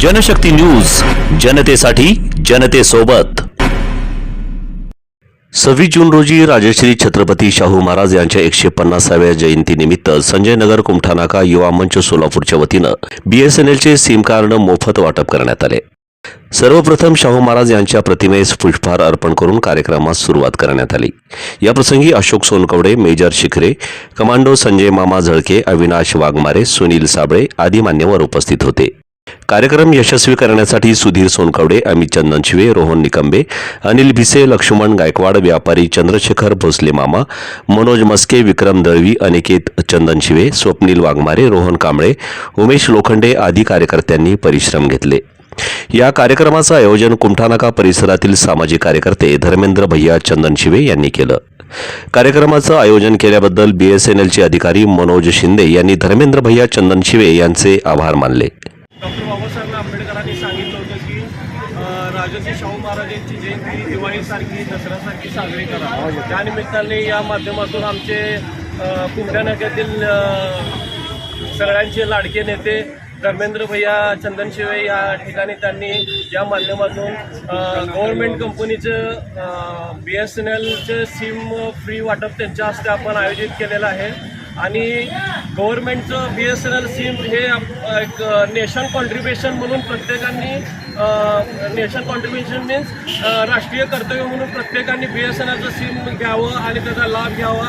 Janshakti news जनतेसाठी जनतेसोबत. सव्वीस जून रोजी राजश्री छत्रपती शाहू महाराज यांच्या एकशे पन्नासाव्या जयंतीनिमित्त संजय नगर कुमठानाका युवा मंच सोलापूरच्या वतीनं बीएसएनएलचे सिम कार्ड मोफत वाटप करण्यात आले. सर्वप्रथम शाहू महाराज यांच्या प्रतिमेस पुष्पहार अर्पण करून कार्यक्रमास सुरुवात करण्यात आली. याप्रसंगी अशोक सोनकवडे मेजर शिखरे कमांडो संजय मामा झळके अविनाश वाघमारे सुनील साबळे आदी मान्यवर उपस्थित होते. कार्यक्रम यशस्वी करण्यासाठी सुधीर सोनकवडे अमित चंदनशिवे रोहन निकंबे अनिल भिसे लक्ष्मण गायकवाड व्यापारी चंद्रशेखर भोसले मामा मनोज मस्के विक्रम दळवी अनिकेत चंदनशिवे स्वप्नील वाघमारे रोहन कांबळे उमेश लोखंडे आदी कार्यकर्त्यांनी परिश्रम घेतले. या कार्यक्रमाचं आयोजन कुमठानाका परिसरातील सामाजिक कार्यकर्ते धर्मेंद्र भैया चंदन शिवे यांनी केलं. कार्यक्रमाचं आयोजन केल्याबद्दल बीएसएनएलचे अधिकारी मनोज शिंदे यांनी धर्मेंद्र भैया चंदन शिवे यांचे आभार मानले. डॉक्टर बाबासाहेब आंबेडकरांनी सांगितलं होतं की राजर्षी शाहू महाराजांची जयंती दिवाळीसारखी दसऱ्यासारखी साजरी करा. त्यानिमित्ताने या माध्यमातून आमचे अ, कुमठा सगळ्यांचे लाडके नेते धर्मेंद्र भैया चंदनशिवे या ठिकाणी त्यांनी या माध्यमातून गव्हर्नमेंट कंपनीचं बी एस एन एलचं सिम फ्री वाटप त्यांच्या हस्ते आपण आयोजित केलेलं आहे. आणि गव्हर्नमेंटचं B S N L SIM हे आप- एक नेशन कॉन्ट्रीब्युशन म्हणून प्रत्येकांनी नेशन कॉन्ट्रीब्युशन मीन्स राष्ट्रीय कर्तव्य म्हणून प्रत्येकाने बी एस एन एलचं सिम घ्यावं आणि त्याचा लाभ घ्यावा.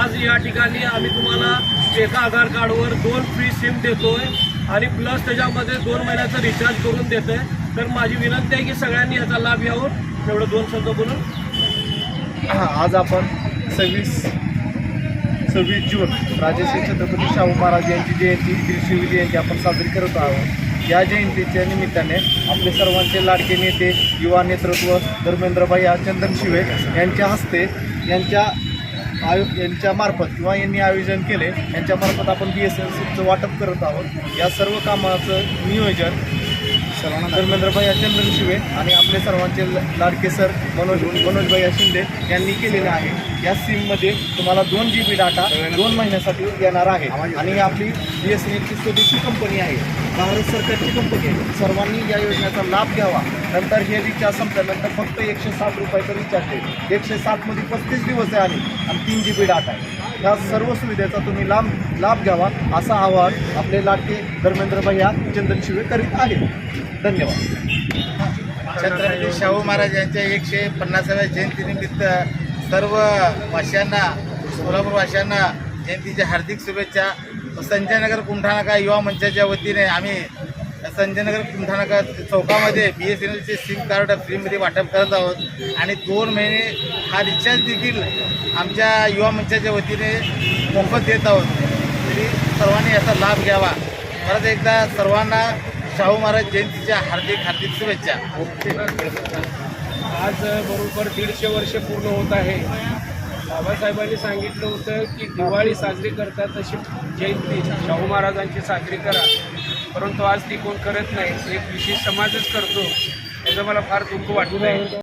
आज या ठिकाणी आम्ही तुम्हाला एका आधार कार्डवर दोन फ्री सिम देतोय आणि प्लस त्याच्यामध्ये दोन महिन्याचा रिचार्ज करून देतोय. तर माझी विनंती आहे की सगळ्यांनी याचा लाभ घ्यावं. एवढं दोन शब्द बोलून. आज आपण सव्वीस सव्वीस जून राजश्री छत्रपती शाहू महाराज यांची जयंती त्रिशिवी जयंती आपण साजरी करत आहोत. या जयंतीच्या निमित्ताने आपले सर्वांचे लाडके नेते युवा नेतृत्व धर्मेंद्रभाई चंदन शिवे यांच्या हस्ते यांच्या आयो यांच्यामार्फत किंवा यांनी आयोजन केले यांच्यामार्फत आपण बी एस एन सीचं वाटप करत आहोत. या सर्व कामाचं नियोजन धर्मेंद्रभाई चंदन शिवे आणि आपले सर्वांचे ल- लाडके सर मनोज मनोजभाई शिंदे यांनी केलेले आहे. या सिममध्ये तुम्हाला दोन जी बी डाटा दोन महिन्यासाठी येणार आहे. आणि आपली बी एस एन एलची स्वदेशी कंपनी आहे. भारत सरकारची कंपनी आहे. सर्वांनी या योजनेचा लाभ घ्यावा. नंतर हे रिचार्ज संपल्यानंतर फक्त एकशे साठ रुपयाचं रिचार्ज आहे एकशे साठमध्ये पस्तीस दिवस आहे आणि आणि तीन जी बी डाटा आहे. या सर्व सुविधेचा तुम्ही लाभ लाभ घ्यावा असं आवाहन आपले लाडके धर्मेंद्र भैया चंदन शिवे करीत आहेत. धन्यवाद. छत्रपती शाहू महाराज यांच्या एकशे पन्नासाव्या जयंतीनिमित्त सर्व वाशांना सोलापूर वाशांना जयंतीच्या हार्दिक शुभेच्छा. संजयनगर कुंठानाका युवा मंचाच्या वतीने आम्ही संजयनगर कुंठानाका चौकामध्ये बी एस एन एलचे सिम कार्ड फ्रीमध्ये वाटप करत आहोत. आणि दोन महिने हा रिचार्ज देखील आमच्या युवा मंचाच्या वतीने मोफत देत आहोत. तरी सर्वांनी याचा लाभ घ्यावा. परत एकदा सर्वांना शाहू महाराज जयंतीच्या हार्दिक हार्दिक शुभेच्छा. आज बरोबर दीडशे वर्ष पूर्ण होत आहे. बाबासाहेबांनी सांगितलं होतं की दिवाळी साजरी करतात तशी जयंती. शाहू महाराजांची साजरी करा. परंतु आज ती कोण करत नाही एक विशेष समाजच करतो. याचं मला फार दुःख वाटत आहे